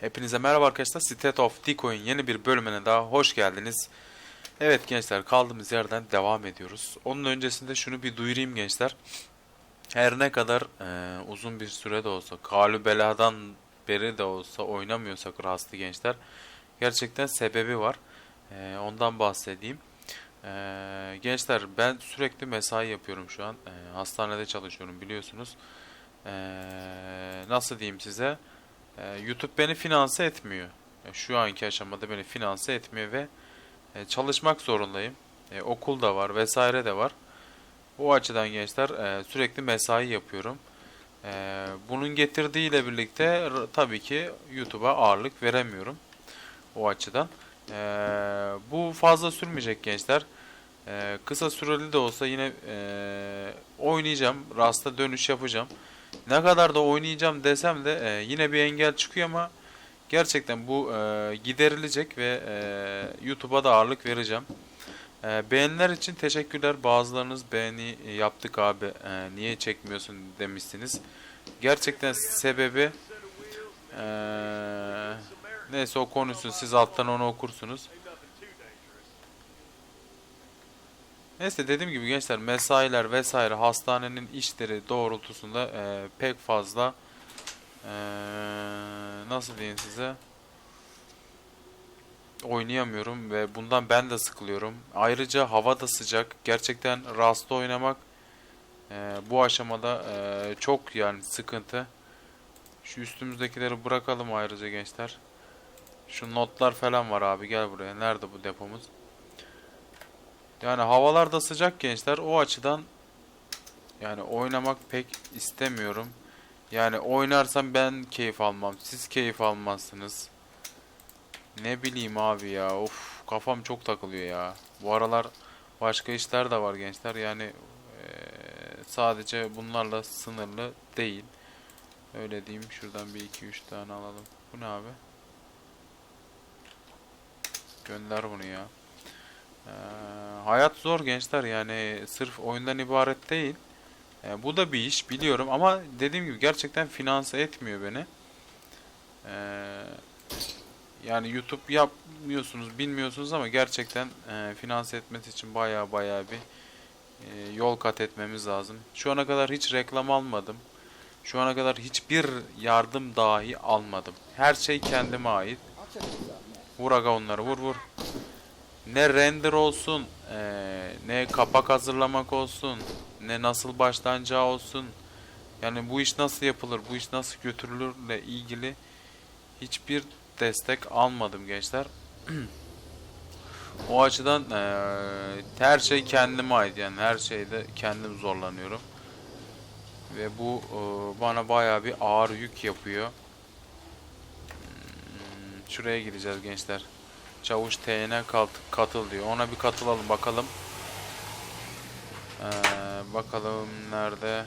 Hepinize merhaba arkadaşlar. State of Decoy'un yeni bir bölümüne daha hoş geldiniz. Evet gençler kaldığımız yerden devam ediyoruz. Onun öncesinde şunu bir duyurayım gençler. Her ne kadar e, uzun bir süre de olsa, kalü beladan beri de olsa oynamıyorsak rastlı gençler. Gerçekten sebebi var. E, ondan bahsedeyim. E, gençler ben sürekli mesai yapıyorum şu an. E, hastanede çalışıyorum biliyorsunuz. E, nasıl diyeyim size? Ee, YouTube beni finanse etmiyor. E, Şu anki aşamada beni finanse etmiyor ve e, çalışmak zorundayım. E, okul da var vesaire de var. O açıdan gençler e, sürekli mesai yapıyorum. E, bunun getirdiğiyle birlikte tabii ki YouTube'a ağırlık veremiyorum. O açıdan. E, bu fazla sürmeyecek gençler. E, kısa süreli de olsa yine e, oynayacağım. Rasta dönüş yapacağım. Ne kadar da oynayacağım desem de e, yine bir engel çıkıyor ama gerçekten bu e, giderilecek ve e, YouTube'a da ağırlık vereceğim. E, beğeniler için teşekkürler. Bazılarınız beğeni yaptık abi e, niye çekmiyorsun demişsiniz. Gerçekten sebebi e, neyse o konuşsun siz alttan onu okursunuz. Neyse dediğim gibi gençler mesailer vesaire hastanenin işleri doğrultusunda e, pek fazla e, nasıl diyeyim size oynayamıyorum ve bundan ben de sıkılıyorum. Ayrıca hava da sıcak. Gerçekten Rust'ta oynamak e, bu aşamada e, çok yani sıkıntı. Şu üstümüzdekileri bırakalım ayrıca gençler. Şu notlar falan var abi gel buraya. Nerede bu depomuz? Yani havalar da sıcak gençler. O açıdan yani oynamak pek istemiyorum. Yani oynarsam ben keyif almam. Siz keyif almazsınız. Ne bileyim abi ya. Of kafam çok takılıyor ya. Bu aralar başka işler de var gençler. Yani eee, sadece bunlarla sınırlı değil. Öyle diyeyim. Şuradan bir iki üç tane alalım. Bu ne abi? Gönder bunu ya. Ee, hayat zor gençler yani sırf oyundan ibaret değil. Ee, bu da bir iş biliyorum ama dediğim gibi gerçekten finanse etmiyor beni. Ee, yani YouTube yapmıyorsunuz bilmiyorsunuz ama gerçekten e, finanse etmesi için baya baya bir e, yol kat etmemiz lazım. Şu ana kadar hiç reklam almadım. Şu ana kadar hiçbir yardım dahi almadım. Her şey kendime ait. Vur aga onları vur vur ne render olsun, eee, ne kapak hazırlamak olsun, ne nasıl başlanacağı olsun. Yani bu iş nasıl yapılır, bu iş nasıl götürülürle ilgili hiçbir destek almadım gençler. O açıdan eee, her şey kendime ait yani her şeyde kendim zorlanıyorum. Ve bu eee, bana bayağı bir ağır yük yapıyor. Hmm, Şuraya gideceğiz gençler. Çavuş TN kat- katıl diyor. Ona bir katılalım bakalım. Ee, bakalım nerede?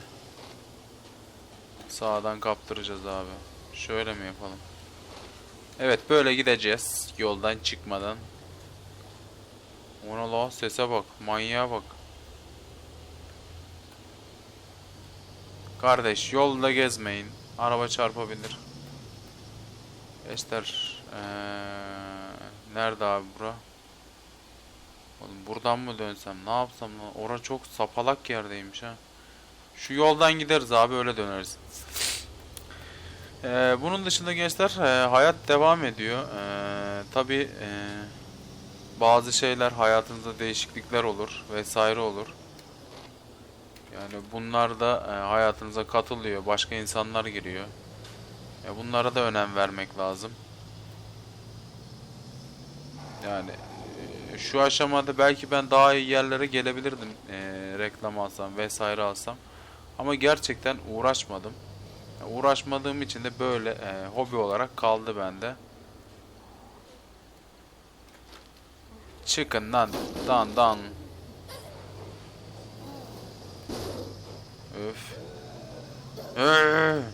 Sağdan kaptıracağız abi. Şöyle mi yapalım? Evet böyle gideceğiz. Yoldan çıkmadan. Ona la sese bak. Manyağa bak. Kardeş yolda gezmeyin. Araba çarpabilir. Gençler eee, nerede abi bura? Oğlum buradan mı dönsem ne yapsam lan? Ora çok sapalak yerdeymiş ha. Şu yoldan gideriz abi öyle döneriz. Eee, bunun dışında gençler eee, hayat devam ediyor. Eee Tabi bazı şeyler hayatınızda değişiklikler olur vesaire olur. Yani bunlar da eee, hayatınıza katılıyor. Başka insanlar giriyor. Ya bunlara da önem vermek lazım. Yani e, şu aşamada belki ben daha iyi yerlere gelebilirdim e, reklam alsam vesaire alsam. Ama gerçekten uğraşmadım. Uğraşmadığım için de böyle e, hobi olarak kaldı bende. Çıkın lan dan dan. Öf. Öf.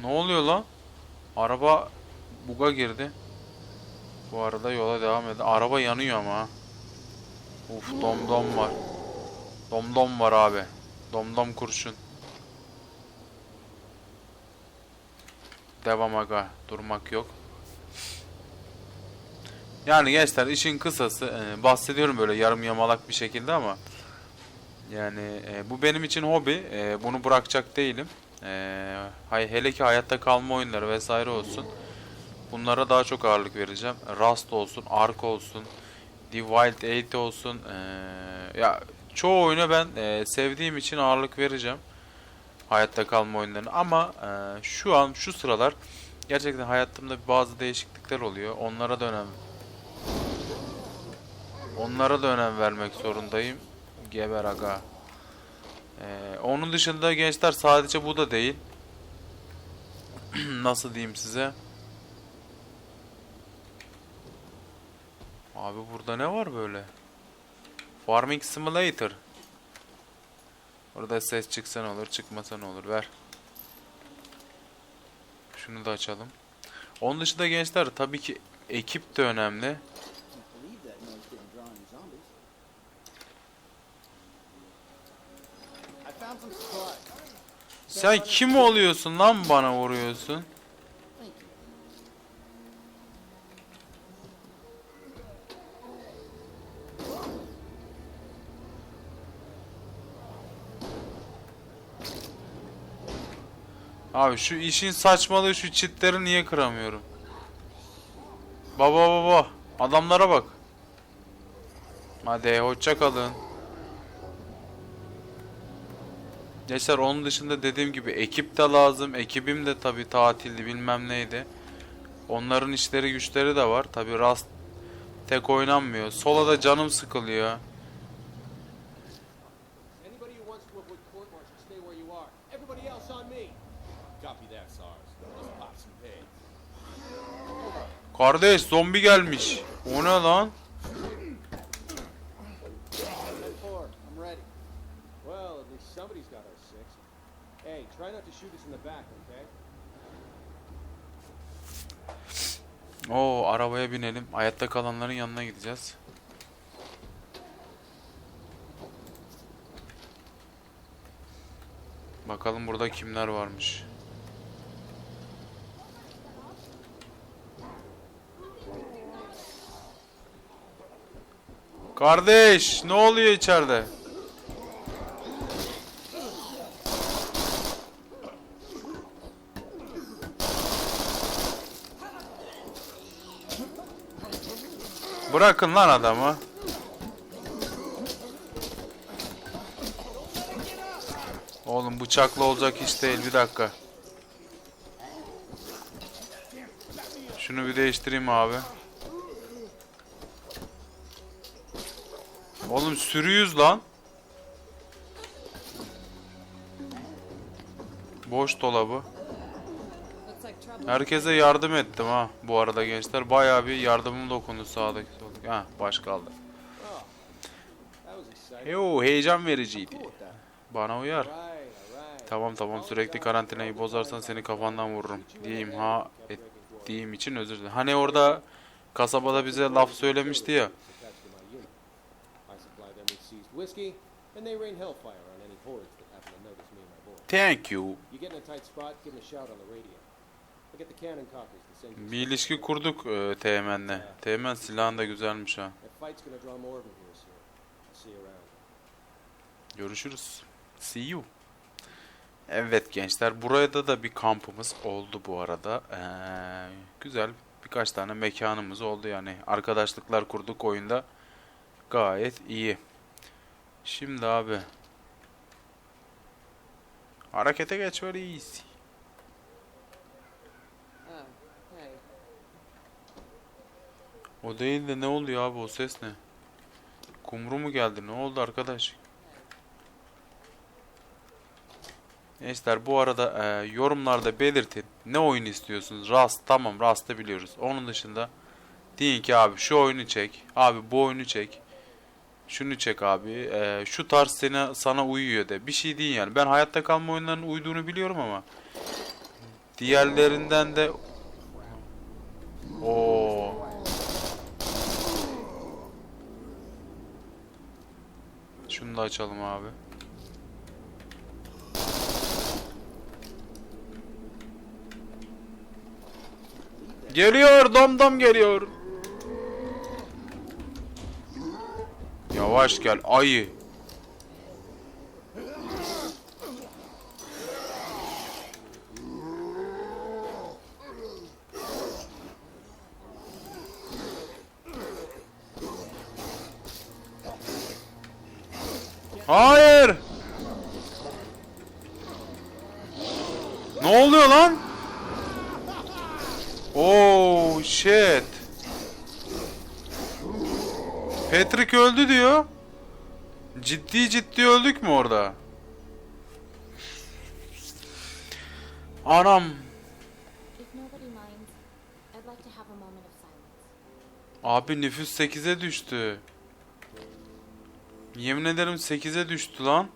Ne oluyor lan? Araba buga girdi. Bu arada yola devam edin. Araba yanıyor ama. Uf domdom var. Domdom var abi. Domdom kurşun. Devam aga. Durmak yok. Yani gençler işin kısası e, bahsediyorum böyle yarım yamalak bir şekilde ama yani e, bu benim için hobi. E, bunu bırakacak değilim. E, hele ki hayatta kalma oyunları vesaire olsun. Bunlara daha çok ağırlık vereceğim. Rust olsun, Ark olsun, The Wild 8 olsun. E, ya çoğu oyunu ben e, sevdiğim için ağırlık vereceğim. Hayatta kalma oyunlarına ama e, şu an şu sıralar gerçekten hayatımda bazı değişiklikler oluyor. Onlara da önem Onlara da önem vermek zorundayım. Geber aga. Ee, onun dışında gençler sadece bu da değil. Nasıl diyeyim size? Abi burada ne var böyle? Farming Simulator. Orada ses çıksa ne olur, çıkmasa ne olur. Ver. Şunu da açalım. Onun dışında gençler tabii ki ekip de önemli. Sen kim oluyorsun lan bana vuruyorsun? Abi şu işin saçmalığı şu çitleri niye kıramıyorum? Baba baba adamlara bak. Hadi hoşça kalın. Gençler onun dışında dediğim gibi ekip de lazım. Ekibim de tabi tatildi bilmem neydi. Onların işleri güçleri de var. Tabi rast tek oynanmıyor. Sola da canım sıkılıyor. Anybody who wants to avoid court martial, stay where you are. Everybody else on me. Copy that, SARS. Let's pop some pigs. Kardeş zombi gelmiş. O ne lan? Oo arabaya binelim. Hayatta kalanların yanına gideceğiz. Bakalım burada kimler varmış. Kardeş, ne oluyor içeride? Bırakın lan adamı. Oğlum bıçaklı olacak iş değil bir dakika. Şunu bir değiştireyim abi. Oğlum sürüyüz lan. Boş dolabı. Herkese yardım ettim ha bu arada gençler. Bayağı bir yardımım dokundu sağdaki soldaki. Ha baş kaldı. Yo heyecan vericiydi. Bana uyar. Tamam tamam sürekli karantinayı bozarsan seni kafandan vururum. Diyeyim ha ettiğim için özür dilerim. Hani orada kasabada bize laf söylemişti ya. Attached to my unit. I supply them with seized whiskey, and they rain hellfire on any hordes that happen to notice me and my boys. Thank you. You get in a tight spot, give them a shout on the radio. I'll get the cannon cockers to send you. Bir ilişki kurduk e, Teğmen'le. Teğmen silahın da güzelmiş ha. That fight's gonna draw more of them here soon. I'll see you around. Görüşürüz. See you. Evet gençler burada da bir kampımız oldu bu arada. Ee, güzel birkaç tane mekanımız oldu yani. Arkadaşlıklar kurduk oyunda. Gayet iyi. Şimdi abi. Harekete geçmeliyiz. O değil de ne oluyor abi o ses ne? Kumru mu geldi? Ne oldu arkadaş? Gençler bu arada e, yorumlarda belirtin. Ne oyun istiyorsunuz? Rust tamam Rust'ı biliyoruz. Onun dışında deyin ki abi şu oyunu çek. Abi bu oyunu çek. Şunu çek abi. e, şu tarz seni, sana uyuyor de. Bir şey değil yani. Ben hayatta kalma oyunlarının uyduğunu biliyorum ama diğerlerinden de Oo. Şunu da açalım abi. Geliyor domdom geliyor. Yavaş gel ayı. Hayır. Ne oluyor lan? Oh shit. Öldü diyor. Ciddi ciddi öldük mü orada? Anam. Abi nüfus 8'e düştü. Yemin ederim 8'e düştü lan.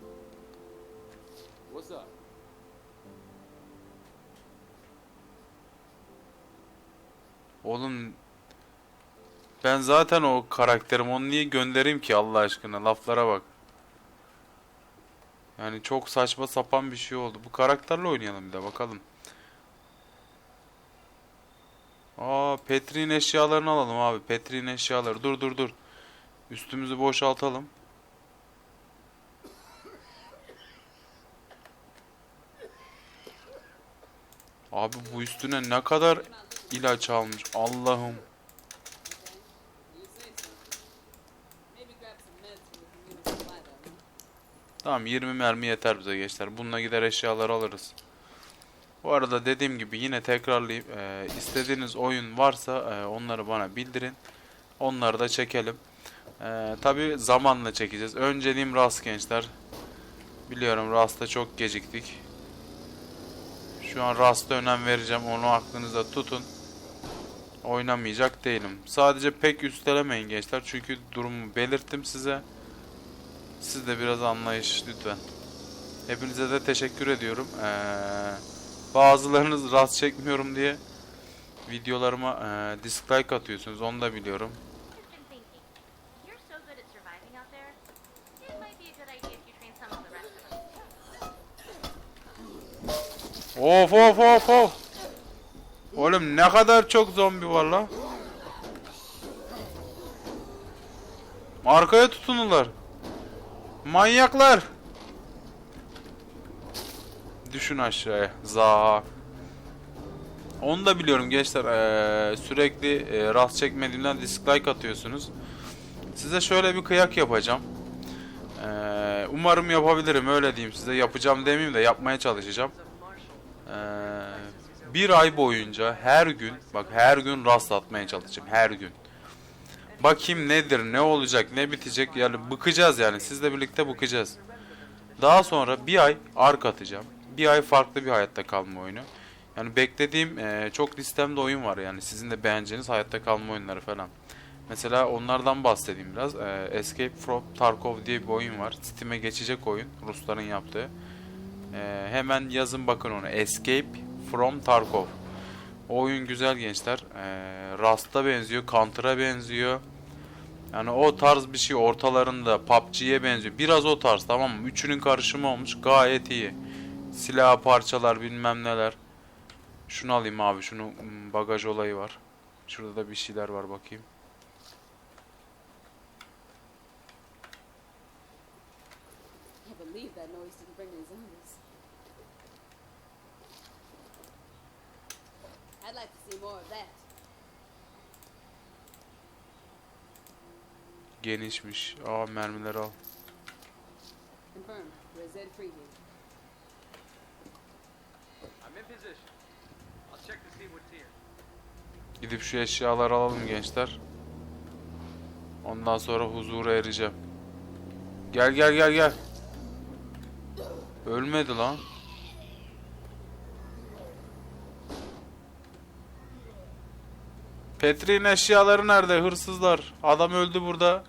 Ben zaten o karakterim onu niye göndereyim ki Allah aşkına laflara bak. Yani çok saçma sapan bir şey oldu. Bu karakterle oynayalım bir de bakalım. Aa Petri'nin eşyalarını alalım abi. Petri'nin eşyaları. Dur dur dur. Üstümüzü boşaltalım. Abi bu üstüne ne kadar ilaç almış Allah'ım. Tamam 20 mermi yeter bize gençler. Bununla gider eşyaları alırız. Bu arada dediğim gibi yine tekrarlayayım. Ee, istediğiniz oyun varsa e, onları bana bildirin. Onları da çekelim. Ee, Tabi zamanla çekeceğiz. Önceliğim Rust gençler. Biliyorum Rust'a çok geciktik. Şu an Rust'a önem vereceğim. Onu aklınızda tutun. Oynamayacak değilim. Sadece pek üstelemeyin gençler. Çünkü durumu belirttim size. Siz de biraz anlayış lütfen. Hepinize de teşekkür ediyorum. Ee, bazılarınız rast çekmiyorum diye videolarıma e, dislike atıyorsunuz. Onu da biliyorum. Of of. Of of. Oğlum ne kadar çok zombi var la. Arkaya tutunurlar. Manyaklar. Düşün aşağıya. Za. Onu da biliyorum gençler. Ee, sürekli e, rast çekmediğimden dislike atıyorsunuz. Size şöyle bir kıyak yapacağım. Ee, umarım yapabilirim öyle diyeyim size. Yapacağım demeyeyim de yapmaya çalışacağım. Ee, bir ay boyunca her gün bak her gün rast atmaya çalışacağım her gün. Bakayım nedir, ne olacak, ne bitecek yani bıkacağız yani sizle birlikte bıkacağız. Daha sonra bir ay ark atacağım. Bir ay farklı bir hayatta kalma oyunu. Yani beklediğim eee, çok listemde oyun var yani sizin de beğeneceğiniz hayatta kalma oyunları falan. Mesela onlardan bahsedeyim biraz. Eee, Escape from Tarkov diye bir oyun var. Steam'e geçecek oyun. Rusların yaptığı. Ee, hemen yazın bakın onu. Escape from Tarkov. O oyun güzel gençler. Ee, Rust'a benziyor, Counter'a benziyor. Yani o tarz bir şey ortalarında PUBG'ye benziyor. Biraz o tarz tamam mı? Üçünün karışımı olmuş. Gayet iyi. Silah parçalar bilmem neler. Şunu alayım abi. Şunu hmm, bagaj olayı var. Şurada da bir şeyler var bakayım. Can't believe that noise didn't bring any zombies. I'd like to see more of that. Genişmiş. Aa mermileri al. Confirmed. We're Z free here. I'm in position. I'll check to see what's here. Gidip şu eşyaları alalım gençler. Ondan sonra huzura ereceğim. Gel gel gel gel. Ölmedi lan. Petri'nin eşyaları nerede? Hırsızlar. Adam öldü burada.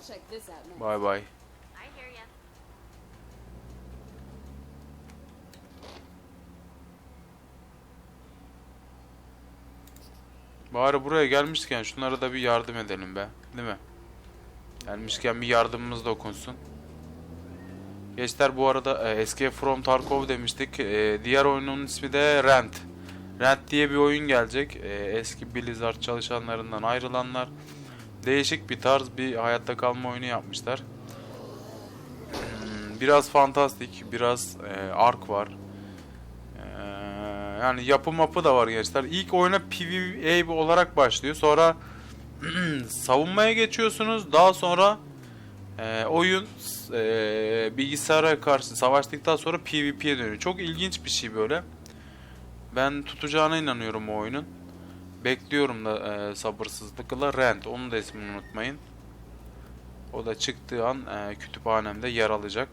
check this out next. Bay bay. I hear ya. Bari buraya gelmişken şunlara da bir yardım edelim be. Değil mi? Gelmişken bir yardımımız dokunsun. Gençler bu arada e, Escape from Tarkov demiştik. E, diğer oyunun ismi de Rent. Rent diye bir oyun gelecek. E, eski Blizzard çalışanlarından ayrılanlar. Değişik bir tarz bir hayatta kalma oyunu yapmışlar. Hmm, Biraz fantastik, biraz e, ark var. Ee, yani yapı mapı da var gençler. İlk oyuna PvE olarak başlıyor. Sonra savunmaya geçiyorsunuz. Daha sonra e, oyun e, bilgisayara karşı savaştıktan sonra PvP'ye dönüyor. Çok ilginç bir şey böyle. Ben tutacağına inanıyorum o oyunun. Bekliyorum da e, sabırsızlıkla Rent. Onun da ismini unutmayın. O da çıktığı an e, kütüphanemde yer alacak.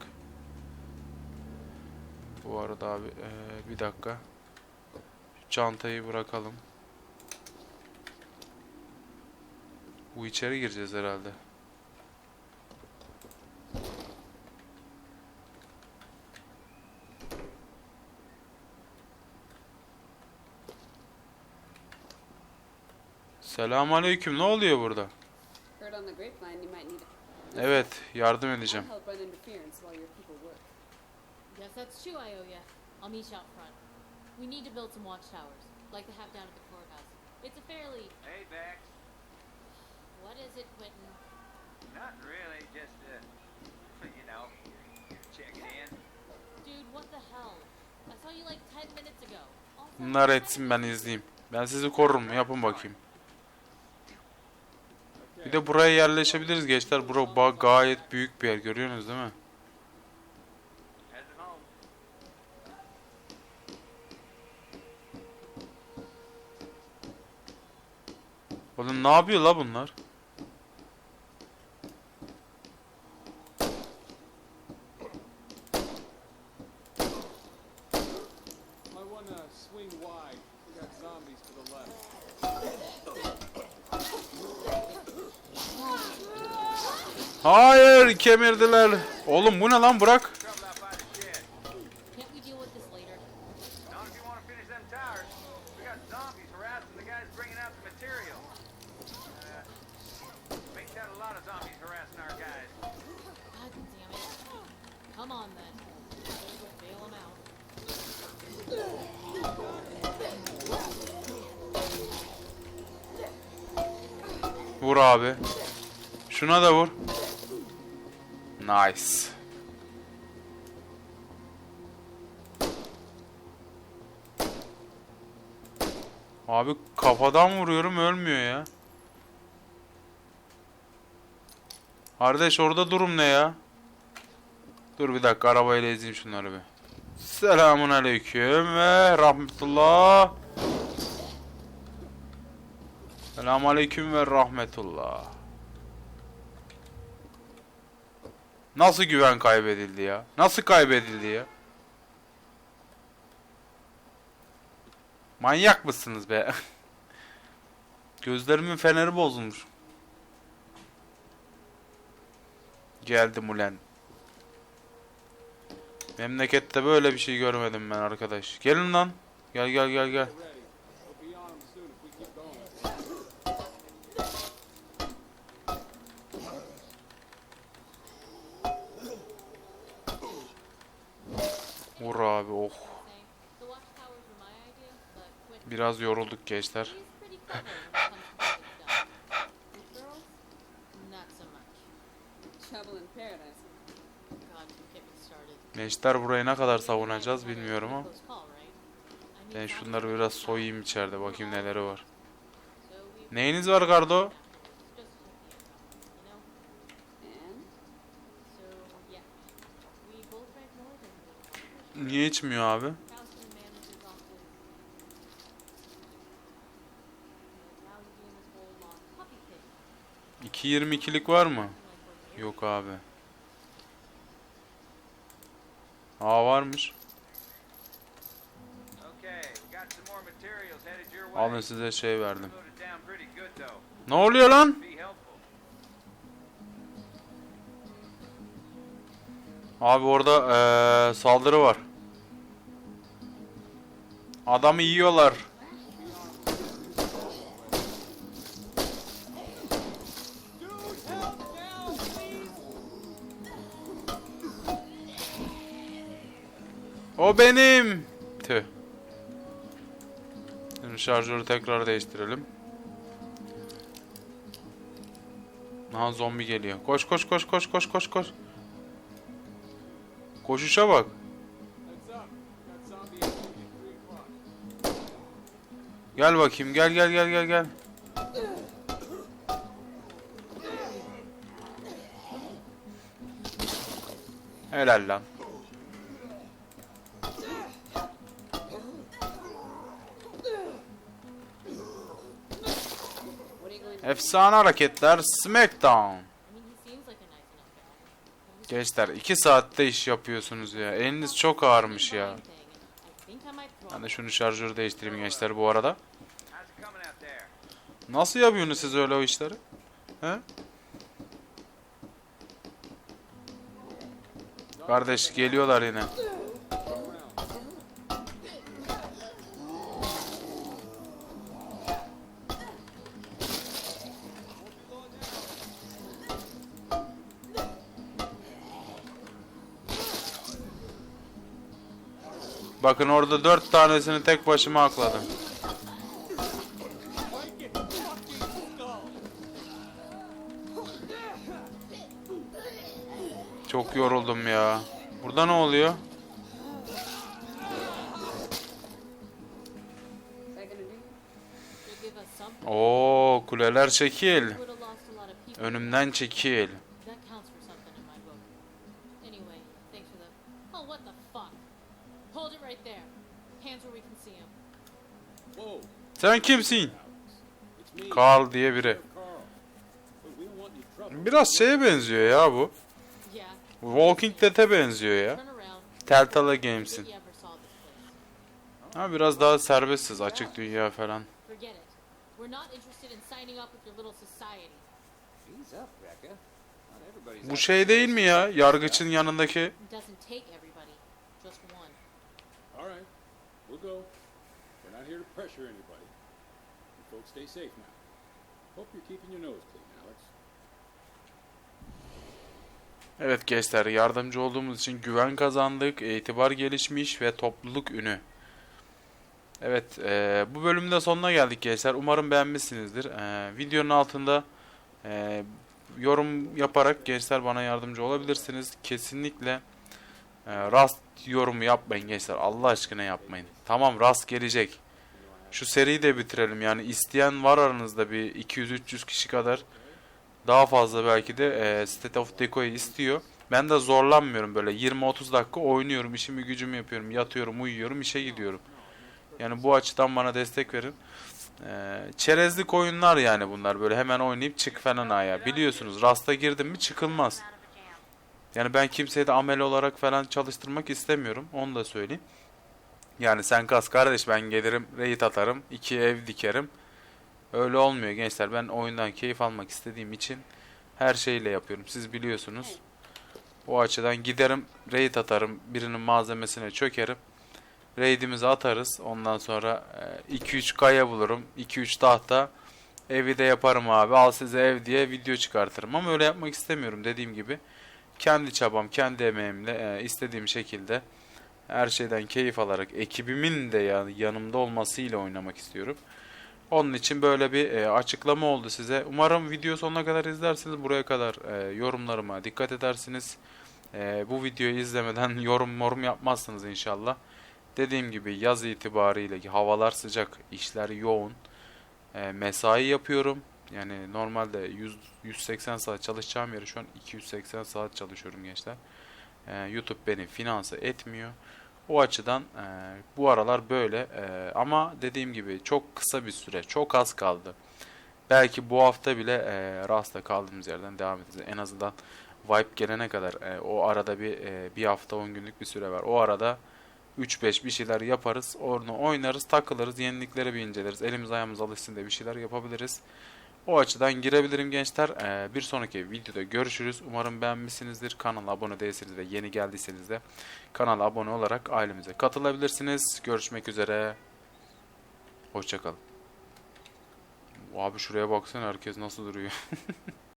Bu arada abi e, bir dakika. Şu çantayı bırakalım. Bu içeri gireceğiz herhalde. Selamünaleyküm. Ne oluyor burada? Evet, yardım edeceğim. I'll help run interference while your people work. Yes, that's true, Ioya. I'll meet you out front. We need to build some watchtowers, like they have down at the courthouse. It's a fairly... Hey, Vex. What is it, Quentin? Not really, just, uh, you know, checking in. Dude, what the hell? I saw you like 10 minutes ago. Also, Bunlar etsin ben izleyeyim. Ben sizi korurum. Yapın bakayım. Bir de buraya yerleşebiliriz gençler. Bura gayet büyük bir yer. Görüyorsunuz değil mi? Oğlum ne yapıyor la bunlar? Hayır kemirdiler. Oğlum bu ne lan bırak. Abi kafadan vuruyorum ölmüyor ya. Kardeş orada durum ne ya? Dur bir dakika arabayla ezeyim şunları bir. Selamun aleyküm ve rahmetullah. Selamun aleyküm ve rahmetullah. Nasıl güven kaybedildi ya? Nasıl kaybedildi ya? Manyak mısınız be? Gözlerimin feneri bozulmuş. Geldim ulen. Memlekette böyle bir şey görmedim ben arkadaş. Gelin lan. Gel gel gel gel. Vur abi oh. Say, the watchtowers were my idea, but Quentin Biraz yorulduk gençler. Gençler burayı ne kadar savunacağız bilmiyorum ama. Ben şunları biraz soyayım içeride bakayım neleri var. Neyiniz var Gardo? just check the account, you know? And So yeah, we both drank more than we Niye içmiyor abi? Houston manages off his. Now he's doing this whole long puppy thing. 2.22'lik var mı? Yok abi. Aa varmış. Alın size şey verdim. Ne oluyor lan? Abi orada eee, saldırı var. Adamı yiyorlar. O benim. Tüh. Şimdi şarjörü tekrar değiştirelim. Aha zombi geliyor. Koş koş koş koş koş koş koş. Koşuşa bak. Heads up. Got zombie activity at 3 o'clock. Gel bakayım gel gel gel gel gel. Helal lan. Efsane hareketler Smackdown. Gençler 2 saatte iş yapıyorsunuz ya. Eliniz çok ağırmış ya. Ben de şunu şarjörü değiştireyim gençler bu arada. Nasıl yapıyorsunuz siz öyle o işleri? He? Kardeş geliyorlar yine. Bakın orada dört tanesini tek başıma akladım. Çok yoruldum ya. Burada ne oluyor? Oo kuleler çekil. Önümden çekil. Anyway, thanks for the. Oh, what the fuck? Hold it right there. Hands where we can see him. Whoa. Sen kimsin? Carl diye biri. Carl. Look, we don't want any trouble. Biraz şeye benziyor ya bu. Yeah. Walking Dead'e benziyor ya. Turn around. Telltale Games'in. Ha biraz daha serbestsiz, açık dünya falan. Forget it. We're not interested in signing up with your little society. Ease up, Becca. Not everybody's Bu şey değil mi ya? Yargıçın yanındaki. Go. We're not here to pressure anybody. You folks stay safe now. Hope you're keeping your nose clean, Alex. Evet gençler yardımcı olduğumuz için güven kazandık, itibar gelişmiş ve topluluk ünü. Evet eee, bu bölümde sonuna geldik gençler. Umarım beğenmişsinizdir. Eee, videonun altında eee, yorum yaparak gençler bana yardımcı olabilirsiniz. Kesinlikle eee, rast yorumu yapmayın gençler. Allah aşkına yapmayın. Tamam rast gelecek. Şu seriyi de bitirelim. Yani isteyen var aranızda bir 200-300 kişi kadar daha fazla belki de e, State of Decay'i istiyor. Ben de zorlanmıyorum böyle 20-30 dakika oynuyorum, işimi gücümü yapıyorum, yatıyorum, uyuyorum, işe gidiyorum. Yani bu açıdan bana destek verin. E, çerezlik oyunlar yani bunlar böyle hemen oynayıp çık falan aya. Biliyorsunuz Rast'a girdim mi çıkılmaz. Out of a jam. Yani ben kimseyi de amel olarak falan çalıştırmak istemiyorum. Onu da söyleyeyim. Yani sen kas kardeş ben gelirim raid atarım. iki ev dikerim. Öyle olmuyor gençler. Ben oyundan keyif almak istediğim için her şeyle yapıyorum. Siz biliyorsunuz. O açıdan giderim raid atarım. Birinin malzemesine çökerim. Raid'imizi atarız. Ondan sonra 2-3 kaya bulurum. 2-3 tahta. Evi de yaparım abi. Al size ev diye video çıkartırım. Ama öyle yapmak istemiyorum dediğim gibi kendi çabam, kendi emeğimle e, istediğim şekilde her şeyden keyif alarak ekibimin de ya- yanımda olmasıyla oynamak istiyorum. Onun için böyle bir e, açıklama oldu size. Umarım video sonuna kadar izlersiniz. Buraya kadar e, yorumlarıma dikkat edersiniz. E, bu videoyu izlemeden yorum morum yapmazsınız inşallah. Dediğim gibi yaz itibariyle havalar sıcak, işler yoğun. E, mesai yapıyorum. Yani normalde 100 180 saat çalışacağım yeri şu an 280 saat çalışıyorum gençler. Ee, YouTube beni finanse etmiyor. O açıdan e, bu aralar böyle E, ama dediğim gibi çok kısa bir süre, çok az kaldı. Belki bu hafta bile e, Rast'ta kaldığımız yerden devam edeceğiz. En azından Vibe gelene kadar e, o arada bir e, bir hafta 10 günlük bir süre var. O arada 3-5 bir şeyler yaparız. Onu oynarız, takılırız, yenilikleri bir inceleriz. Elimiz ayağımız alışsın da bir şeyler yapabiliriz. O açıdan girebilirim gençler. Ee, bir sonraki videoda görüşürüz. Umarım beğenmişsinizdir. Kanala abone değilseniz ve yeni geldiyseniz de kanala abone olarak ailemize katılabilirsiniz. Görüşmek üzere. Hoşçakalın. Abi şuraya baksana herkes nasıl duruyor.